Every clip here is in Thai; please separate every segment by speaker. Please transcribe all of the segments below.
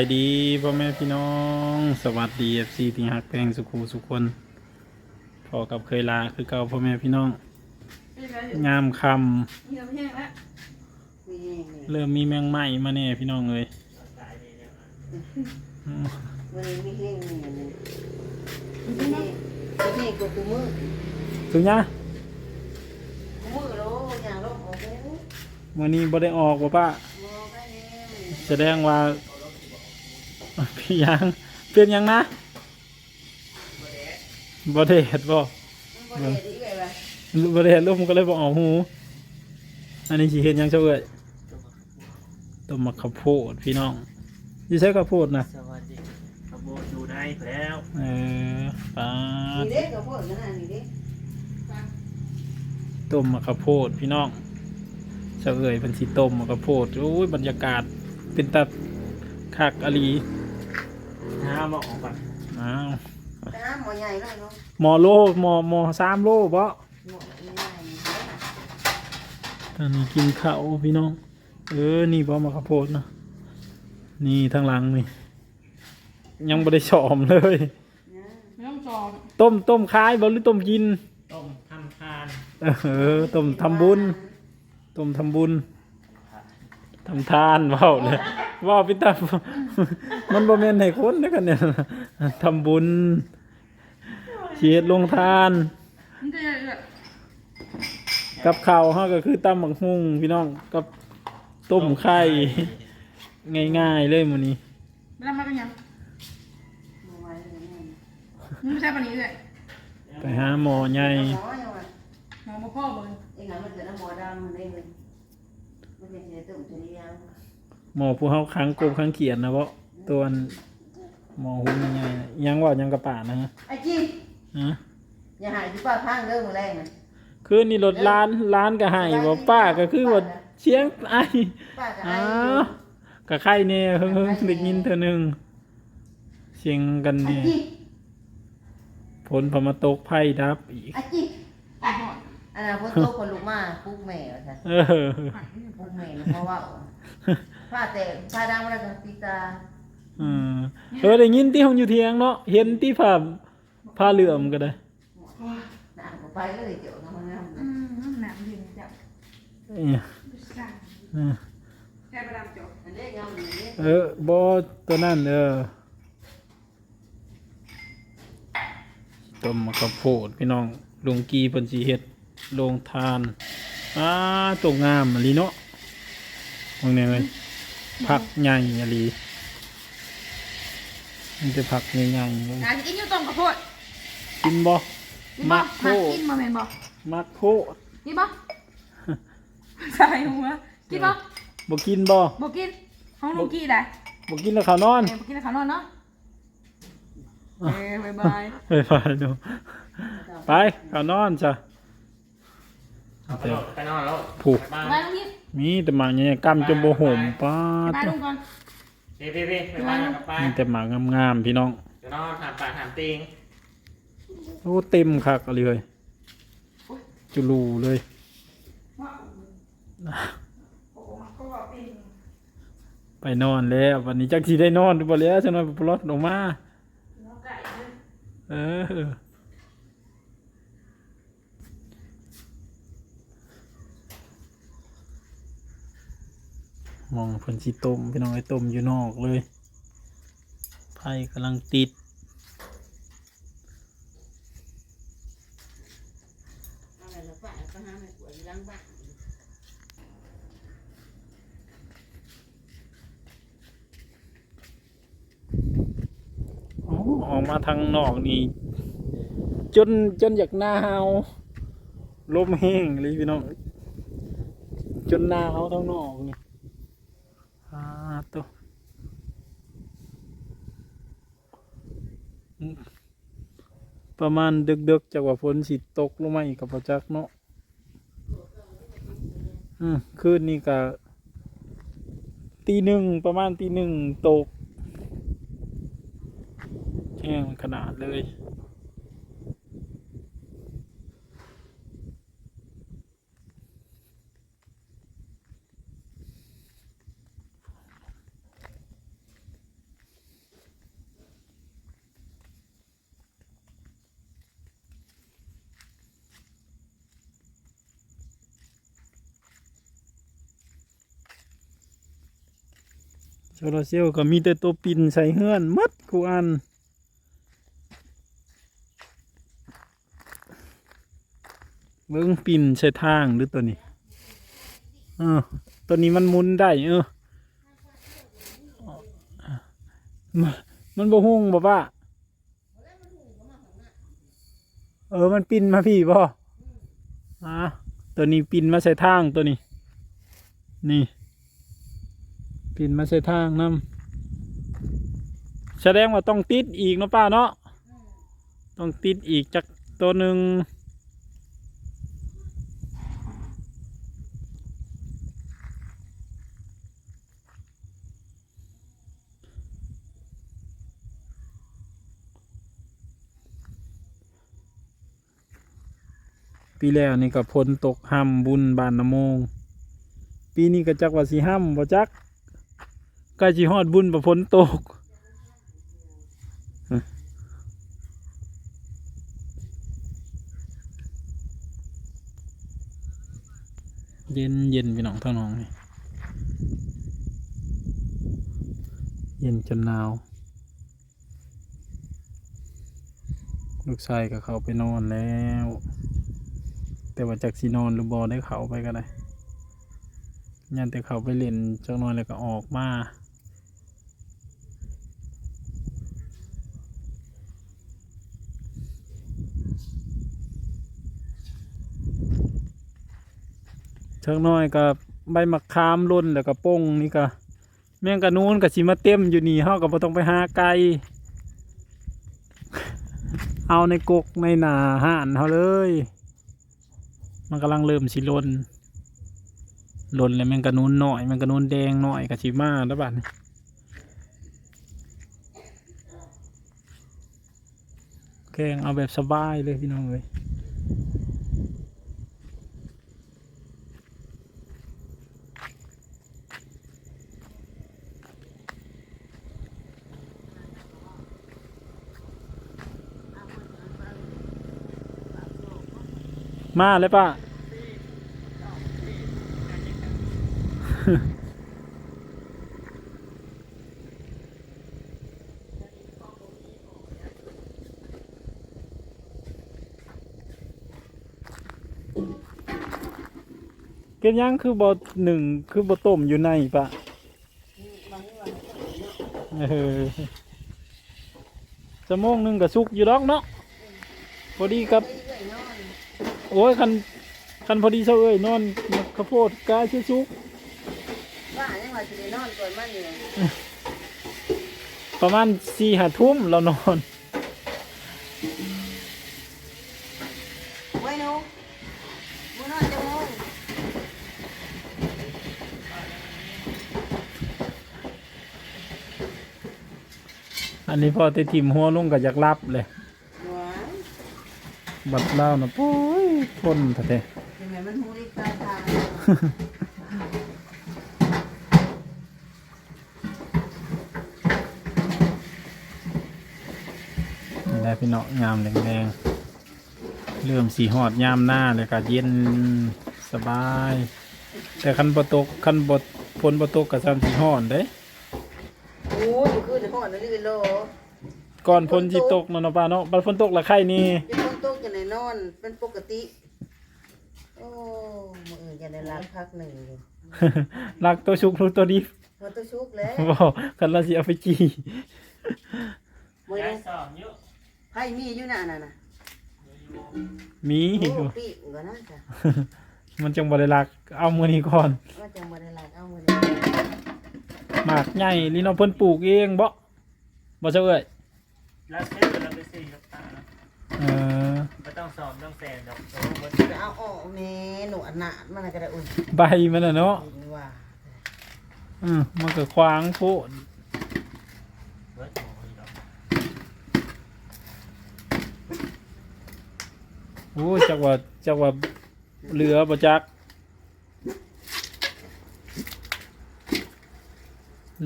Speaker 1: ายดีพ่อแม่พี่น้อง สวัสดีเอฟซีที่ฮักแพงสุขูสุขคนพอกับเคยลาคือเก่าพ่อแม่พี่น้องงามค
Speaker 2: เดี๋ยวไม่แห้งแล้ว
Speaker 3: มีแห้งเลยำ
Speaker 1: เริ่มมีแมงไหม้มาแน่พี่น้องเลยอืม
Speaker 3: วันนี้มีแห้งเนี่ยนะมีแห้งมีแห้งกว่าตัวมือ
Speaker 1: ถึงยะ
Speaker 3: มือโลอย่างโลโอ้โห
Speaker 1: วันนี้บ่ได้ออกบ่ป้าม
Speaker 3: องไปแห้ง
Speaker 1: แสดงว่า พี่ยังเป็นหยังนะบ่ได้เห็ดบ่
Speaker 3: มันบ่ได้ดีเลยว่ะ
Speaker 1: บ่ได้เห็ดลูกมันก็เลยบ่ออกหู อันนี้สิเห็นหยังเจ้าเอ้ยต้มมะข้าวโพดพี่น้องอยู่ใช้ข้าวโพดนะ
Speaker 4: สวัสดีขโมยดูได้แล้ว
Speaker 1: เออปลา
Speaker 3: นี่เด็กกับพ่อมันน่ะนี่เด็ก
Speaker 1: ต้มมะข้าวโพดพี่น้องเจ้าเอ้ยเป็นสีต้มมะข้าวโพดโอ้ยบรรยากาศเป็นตาคักอลี
Speaker 4: น้าบอกออกก่อน
Speaker 1: อ้าว
Speaker 3: แต่น้ำหมอใหญ่เลยเนาะ
Speaker 1: หมอโลหมอหมอสามโลบ่
Speaker 3: หมอใหญ่
Speaker 1: ตอนนี้กินข้าวพี่น้อง เออ นี่บ่มะข้าวโพดนะนี่ทางหลังนี่ ยังไม่ได้ชอมเลย
Speaker 3: นะ
Speaker 2: ไม่ต้องจอง
Speaker 1: ต้มต้มคายบ่หรือต้มกิน
Speaker 4: ต้มทำทาน
Speaker 1: เออ ต้มทำบุญ ต้มทำบุญทำทานเว้าเลยเว้าเป็นตามันบ่แม่นให้คนเด้อกันเนี่ยทำบุญเชียดลงทาน
Speaker 2: มันจะยังไง
Speaker 1: กับข้าวเฮาก็คือตำบักหุ่งพี่น้องกับต้มไข่ ง่ายๆเลยมื้อนี้
Speaker 2: ไม่ได้มากันยัง
Speaker 3: บ่ไหวเลยแม่
Speaker 2: มึงไม่ใช่ปันนี้เลย
Speaker 1: ไปหาหมอใหญ่
Speaker 3: หมอยังว่ะ
Speaker 2: หมอมาพ่อเลย
Speaker 3: ไอ้หามันเกิดน้ำหมอดำมันได้เลยมันจะเสียตุ่มเสียง
Speaker 1: หมอผู้เฮาค้างกบค้างเขียนนะบ่ตัวอันหมอหุ่นใหญ่ๆน่ะยังว่ายังกระป่านะฮะ
Speaker 3: ไอ้จี้
Speaker 1: ฮะ
Speaker 3: อย่าหายที่ป้าพังเด้อมื้อแรกน่ะ
Speaker 1: คืนนี้รถล้านล้านก็ให้บ่ป้าก็คือว่าเสียงไอ
Speaker 3: ป้าก็
Speaker 1: อ้า
Speaker 3: ไอ้
Speaker 1: วก็ไข่แน่เฮิงๆได้ยินเทื่อหนึงเสียงกัน
Speaker 3: ไอ้
Speaker 1: นี่
Speaker 3: จี้
Speaker 1: ผลพอมาตกไผ่ดับอีก
Speaker 3: ไอ้จี้
Speaker 2: ไอ้หอด
Speaker 3: อันนั้นพ่อโตคนลูกมาปลุกแม่ว่าซั่น
Speaker 1: เออ
Speaker 3: ปลุกแม่เพราะว่า ผ้าแต่ผ้าดังแล้วก็ติตา
Speaker 1: เออเออได้ยินที่ห้องอยู่เทียงเนาะเห็นที่ผ้าผ้าเหลื่อมก็ได้
Speaker 3: หนังก็ไปเลยเดี๋ยวน้ำน้
Speaker 2: อืมหนามดินจับ
Speaker 1: เนี่ย
Speaker 2: สั่ง
Speaker 1: เออ
Speaker 2: แค่ประดามจบำ
Speaker 3: อันนี้ยังมีนี่
Speaker 1: เออบอตัวนั่นเออต้มมะข้าวโพดพี่น้องลุงกีเพิ่นสิเฮ็ดโรงทานอ้าตกงามอะลีเนาะ มองแนวเลยผักใหญ่อะลีมันจะผักใหญ่ๆเลย
Speaker 2: อะกินอยู่ตรงกระโพด
Speaker 1: กินบ่
Speaker 2: กินบ่
Speaker 1: มักโพ
Speaker 2: มา
Speaker 1: ด
Speaker 2: กินมาแมนบ่
Speaker 1: มักโพด
Speaker 2: กินบ่ใส่หัวกินบ่
Speaker 1: บ่กินบ่
Speaker 2: บ่กินห้องลุงกี้ได้
Speaker 1: บ่กินแล้วข้าวนอน
Speaker 2: เอ้ยบ่กินแล้วเขานอนเนาะเอ้ยบายบาย
Speaker 1: ไปไปดูไปข้าวนอนจ้ะ
Speaker 4: เอาไปโหลดไปนอนแล้ว
Speaker 1: ผูก
Speaker 4: ไปบ้าน
Speaker 2: บายลุงกี้
Speaker 1: มีแต่หมากเนี่ยกำจนบ่ห่มป้า
Speaker 2: บาย
Speaker 1: ด
Speaker 2: ลุงก่อน
Speaker 4: พี่พี่พี่ไปบ้านกับป้า
Speaker 1: มีแต่หมากงามๆพี่น้อง
Speaker 4: เดี๋ยวนอนถามปากถามติง
Speaker 1: โอ้เต็มคักอะไรเลยจุลูเลย
Speaker 2: ว้าวโอ้โหก็ว่าเป็น
Speaker 1: ไปนอนแล้ววันนี้จักสิได้นอนบ่แล้วฉันว่าปลดออกมา
Speaker 2: น้องไก่เลย
Speaker 1: เออ มองเพิ่นสิต้มพี่น้องไอ้ต้มอยู่นอกเลยไฟกำลังติด
Speaker 3: อ๋
Speaker 1: อออกมาทางนอกนี่จนจนอยากหนาวลมแห้งเลยพี่น้องจนหนาวทางนอกนี่อ่าตัวอืม ประมาณดึกๆจากว่าฝนสิตกลงมาอีกกับประจักเนาะอืมคืนนี้ก็ตีหนึ่งประมาณตีหนึ่งตกแห้งขนาดเลย โซลาร์เซลล์ก็มีแต่ตัวปินใส่เฮือนมัดกูอันเบิ้งปินใส่ทางหรือตัวนี้เออตัวนี้มันมุนได้เออมันบ่หุ่งบ่าเออมันปินมาพี่บ่อะตัวนี้ปินมาใส่ทางตัวนี้ นี่ ปินมาใส่ทางนำแสดงว่าต้องติดอีกเนาะป้าเนาะต้องติดอีกจากตัวหนึ่งปีแล้วนี่ก็พลตกห้ำบุญบานนำโมง ปีนี้ก็จักว่าสิห้ำบ่จัก ใกล้สิฮอดบุญบ่ฝนตกเย็นเย็นพี่น้องเท่าน้องนี่เย็นจนหนาว ลูกชายก็เขาไปนอนแล้ว แต่ว่าจากสีนอนหรือบอได้เขาไปก็ได้ยันแต่เขาไปเล่นจักหนอนแล้วก็ออกมา จักน้อยก็ใบมะขามล่นแล้วก็ป้งนี่ก็แมงกะนูนกับสิมาเต็มอยู่นี่เฮาก็บ่ต้องไปหาไกลเอาในกกในหนาห่านเขาเลย มันกำลังเริ่มสิลนลนแล้วแมันกระนูนหน่อยแมันกระนูนแดงหน่อยกับชิมาแล้วบัดนี้แกงเอาแบบสบายเลยพี่น้องเลย มาเลยป่ะเก็บยังคือบอหนึ่งคือบอต้มอยู่ในปะเออจะโมงหนึ่งกับซุกอยู่ดอกเนาะพอดีกับ โอ้ยคันคันพอดีเซาเอ้ยนอนข้าวโพดกาชื่อซุก
Speaker 3: ว่ายังว่าสิได้นอนก่อนมันอยู่
Speaker 1: ประมาณสี่หาทุ่มเรานอน
Speaker 3: ไว้หนูมื้อนอนจังโมง
Speaker 1: อันนี้พอแต่ทิมหัวลงก็อยากรับเลย
Speaker 3: หวาน
Speaker 1: บัดเล่านะปุ้ย ทนแท้
Speaker 3: ยังไงมันหูได้ปลายทาง
Speaker 1: ๆนี่ได้พี่เนาะงามแดงๆเริ่มสีหอดยามหน้าเลยก็เย็นสบาย แต่คันบตกคันบดฝนบตกกับซ้ำสีหอนเด้
Speaker 3: โอ้ยอยู่คืนหอดนั่นนี่โล
Speaker 1: ก่อนฝนสิตกเนาะเนาะป้าเนาะบัดฝนตกละไข่นี่
Speaker 3: เป็นคนตกจะได้นอนเป็นปกติ โอ้มื้ออื่นจะได้รับพักหนึ่งอยู่
Speaker 1: รักตัวชุกทุกตัวดี
Speaker 3: พอตัวชุกแล้ว
Speaker 1: บอกกันเราสิเอาไปจี
Speaker 3: มื้อ
Speaker 4: ย้าย
Speaker 3: นี้
Speaker 4: สอบเยอะ
Speaker 3: ไผมีอยู่น่ะน่ะน่ะ
Speaker 1: มี
Speaker 3: โอ้ปีกก็น่าจะ
Speaker 1: มันจังบริลัก เอามือนี้ก่อน
Speaker 3: ว่าจังบ่ได้รักเอามื้อนี้
Speaker 1: หมากใหญ่ลีน้องเพิ่นปลูกเองบ่บ่เจ้าเอ้ย
Speaker 4: แล้วเช็ดเราไปสี่กับตาแล้ว
Speaker 1: เออ
Speaker 4: ไม่ต้องสอบต้องแซงดอกโอ้โห
Speaker 3: จะเอาออกแม่หนูอันหนาดมันน่ะก็ได้อุ่น
Speaker 1: ใบมันน่ะเนาะ
Speaker 3: กินว่า
Speaker 1: อืมมันก็ควางโพด
Speaker 4: เบิร์ดโอ้ยดอก
Speaker 1: โอ้ยจักว่าจักว่าเหลือบ่จัก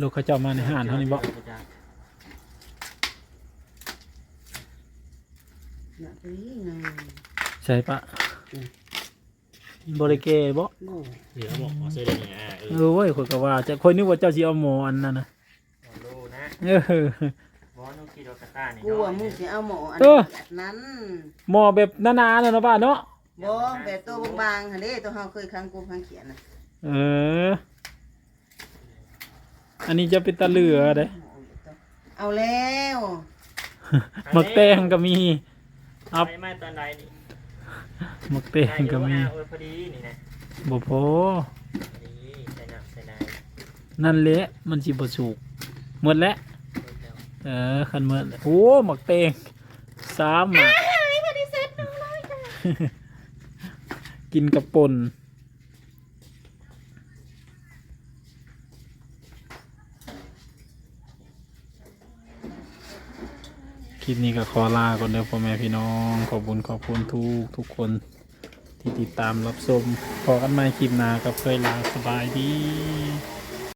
Speaker 1: ลูกเขาเจ้ามาในห้านเท่านี้บ่
Speaker 3: น่ะ พี่ไง
Speaker 1: ใช่ปะบ่ได้แก่บ่
Speaker 3: โน่
Speaker 4: เดี๋ยวบอกขอซื้อได้ยังไงเอ
Speaker 1: เอ
Speaker 4: อ
Speaker 1: อเว้ยข่อยก็ว่าจะข่อยนึกว่าเจ้าสิเอาหมออันนั้นน่ะเออบ
Speaker 4: อสนุกิโดกาต้านี่
Speaker 3: กูว่ามึงสิเอาหมออัน
Speaker 1: เออ
Speaker 3: แบบนั้น
Speaker 1: หมอแบบหนาๆน่ะเนาะป้าเนาะ
Speaker 3: บ่แบบตัวบางๆหั่นเด้ตัวเฮาเคยค้างกูค้างเขียนน่ะ
Speaker 1: เออ อันนี้จะเป็นตะเหลือเด้
Speaker 3: เอาแล้ว
Speaker 1: หมักแตงก็มี อัพ
Speaker 4: ไปมาตอนใดนี่
Speaker 1: หมักแตงก็มี
Speaker 4: ได้อยู่นะเออพอดีนี่นะ
Speaker 1: บ่พอ
Speaker 4: พอดีใส่น้ำใส่น้ำ
Speaker 1: นั่นแหละมันสิบ่สุกหมดแล้ว
Speaker 4: เออเดี๋ยว
Speaker 1: เออคันหมดแล้วโอ้หมักแตงสามหมัก กินกับป่น คลิปนี้ก็ขอลาก่อนเด้อพ่อแม่พี่น้อง ขอบคุณขอบคุณทุกทุกคนที่ติดตามรับชมพอกันใหม่คลิปหน้ากับเคยลาสบายดี